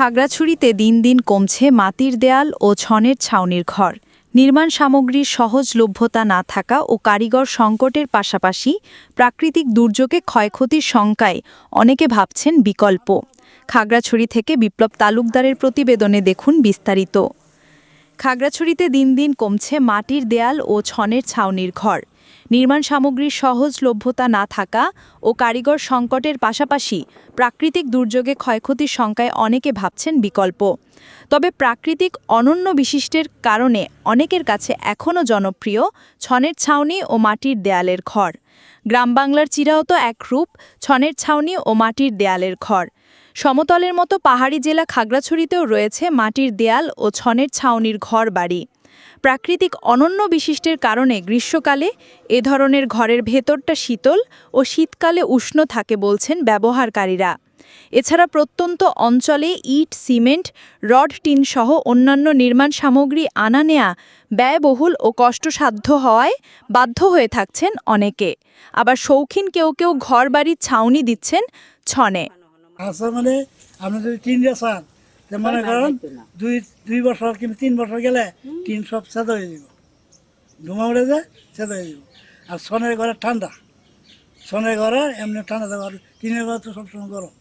খাগড়াছড়িতে দিন দিন কমছে মাটির দেয়াল ও ছনের ছাউনির ঘর। নির্মাণ সামগ্রীর সহজলভ্যতা না থাকা ও কারিগর সংকটের পাশাপাশি প্রাকৃতিক দুর্যোগে ক্ষয়ক্ষতির শঙ্কায় অনেকে ভাবছেন বিকল্প। খাগড়াছড়ি থেকে বিপ্লব তালুকদারের প্রতিবেদনে দেখুন বিস্তারিত। খাগড়াছড়িতে দিন দিন কমছে মাটির দেয়াল ও ছনের ছাউনির ঘর। নির্মাণ সামগ্রীর সহজলভ্যতা না থাকা ও কারিগর সংকটের পাশাপাশি প্রাকৃতিক দুর্যোগে ক্ষয়ক্ষতির শঙ্কায় অনেকে ভাবছেন বিকল্প। তবে প্রাকৃতিক অনন্য বিশিষ্টের কারণে অনেকের কাছে এখনও জনপ্রিয় ছনের ছাউনি ও মাটির দেয়ালের ঘর। গ্রাম বাংলার চিরায়ত এক রূপ ছনের ছাউনি ও মাটির দেয়ালের ঘর। সমতলের মতো পাহাড়ি জেলা খাগড়াছড়িতেও রয়েছে মাটির দেয়াল ও ছনের ছাউনির ঘর বাড়ি প্রাকৃতিক অনন্য বিশিষ্টের কারণে গ্রীষ্মকালে এ ধরনের ঘরের ভেতরটা শীতল ও শীতকালে উষ্ণ থাকে বলছেন ব্যবহারকারীরা। এছাড়া প্রত্যন্ত অঞ্চলে ইট, সিমেন্ট, রড, টিন সহ অন্যান্য নির্মাণ সামগ্রী আনা নেয়া ব্যয়বহুল ও কষ্টসাধ্য হওয়ায় বাধ্য হয়ে থাকছেন অনেকে। আবার শৌখিন কেউ কেউ ঘরবাড়ির ছাউনি দিচ্ছেন ছনে। আচ্ছা মানে আপনি যদি মনে করেন দুই দুই বছর কিংবা তিন বছর গেলে টিন সব সেদ হয়ে যাব। ধুমা উড়ে যায় সেদ হয়ে যাব। আর সনের ঘরে ঠান্ডা। সনের ঘরে এমনি ঠান্ডা থাকবে আর টিনের ঘরে তো সবসময় গরম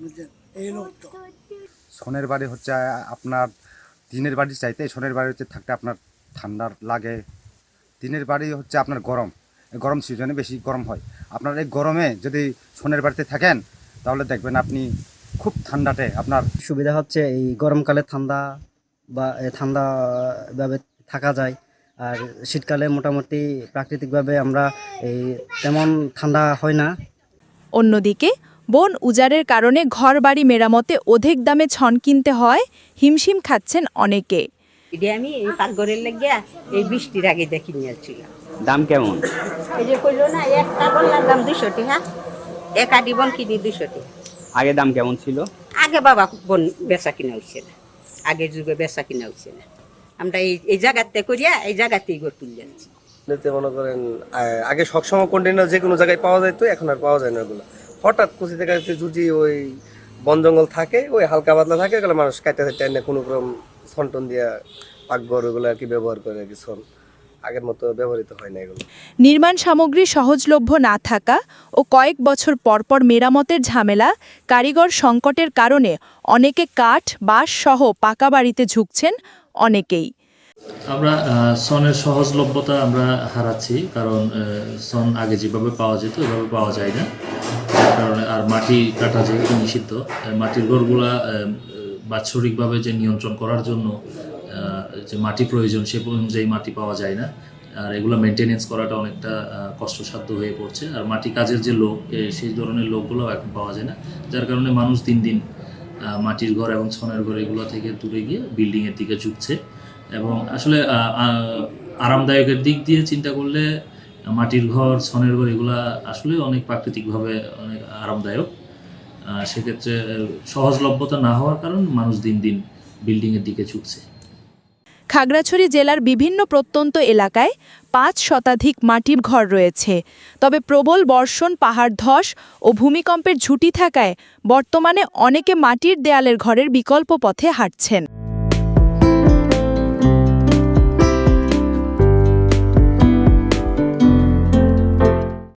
বুঝছেন? এই লোক তো। সনের বাড়ি হচ্ছে আপনার টিনের বাড়ি চাইতে সনের বাড়ি হচ্ছে থাকতে আপনার ঠান্ডার লাগে। টিনের বাড়ি হচ্ছে আপনার গরম। গরম সিজনে বেশি গরম হয়। আপনার এই গরমে যদি সোনের বাড়িতে থাকেন তাহলে দেখবেন আপনি খুব ঠান্ডাতে আপনার সুবিধা হচ্ছে এই গরমকালে ঠান্ডা বা ঠান্ডা ভাবে থাকা যায়। আর শীতকালে মোটামুটি প্রাকৃতিকভাবে আমরা এই তেমন ঠান্ডা হয় না। অন্যদিকে বন উজাড়ের কারণে ঘরবাড়ি মেরামতে অধিক দামে ছন কিনতে হয় হিমশিম খাচ্ছেন অনেকে। এটা আমি এই পাকঘরের লাগিয়া এই বৃষ্টির আগে দেখি নিয়েছিলাম। দাম কেমন? এই যে কইলো না একটা বললাম দাম দুশো টাকা এক আডি বন কিনি দুশো টাকা। আগে দাম কেমন ছিল? আগে বাবা বন বেচা কিনা হচ্ছে না। আগের যুগে বেচা কিনা হচ্ছে না। আমরা এই এই জায়গাতে করিয়া এই জায়গাতেই গড় তুলে যাচ্ছি এতে মনে করেন আগে সবসময় কন্টেনার যে কোনো জায়গায় পাওয়া যেত এখন আর পাওয়া যায় না ওগুলো। হঠাৎ কুচি থেকে যদি ওই বন জঙ্গল থাকে ওই হালকা পাতলা থাকে ওগুলো মানুষ কাটতে কাটতে এনে কোনো রকম ছন্টন দিয়া পাকঘর ওগুলো আর কি ব্যবহার করে আর কি ছন। আগের মতো ব্যবহৃত হয় না এগুলো। নির্মাণ সামগ্রী সহজলভ্য না থাকা ও কয়েক বছর পরপর মেরামতের ঝামেলা কারিগর সংকটের কারণে অনেকে কাঠ বাঁশ সহ পাকা বাড়িতে ঝুঁকছেন অনেকেই। আমরা আহ, সনের সহজলভ্যতা আমরা হারাচ্ছি কারণ আহ, সন আগে যেভাবে পাওয়া যেত ওইভাবে পাওয়া যায় না। যার কারণে আর মাটি কাটা যেহেতু নিষিদ্ধ মাটির ঘরগুলা আহ, বাৎসরিকভাবে যে নিয়ন্ত্রণ করার জন্য যে মাটি প্রয়োজন সে অনুযায়ী মাটি পাওয়া যায় না। আর এগুলো মেনটেনেন্স করাটা অনেকটা কষ্টসাধ্য হয়ে পড়ছে। আর মাটি কাজের যে লোক সেই ধরনের লোকগুলো এখন পাওয়া যায় না। যার কারণে মানুষ দিন দিন মাটির ঘর এবং ছনের ঘর এগুলো থেকে দূরে গিয়ে বিল্ডিংয়ের দিকে ঝুঁকছে। এবং আসলে আরামদায়কের দিক দিয়ে চিন্তা করলে মাটির ঘর, ছনের ঘর এগুলা আসলে অনেক প্রাকৃতিকভাবে অনেক আরামদায়ক। সেক্ষেত্রে সহজলভ্যতা না হওয়ার কারণ মানুষ দিন দিন বিল্ডিংয়ের দিকে ঝুঁকছে। খাগড়াছড়ি জেলার বিভিন্ন প্রত্যন্ত এলাকায় পাঁচ শতাধিক মাটির ঘর রয়েছে। তবে প্রবল বর্ষণ, পাহাড় ধস ও ভূমিকম্পের ঝুঁটি থাকায় বর্তমানে অনেকে মাটির দেয়ালের ঘরের বিকল্প পথে হাঁটছেন।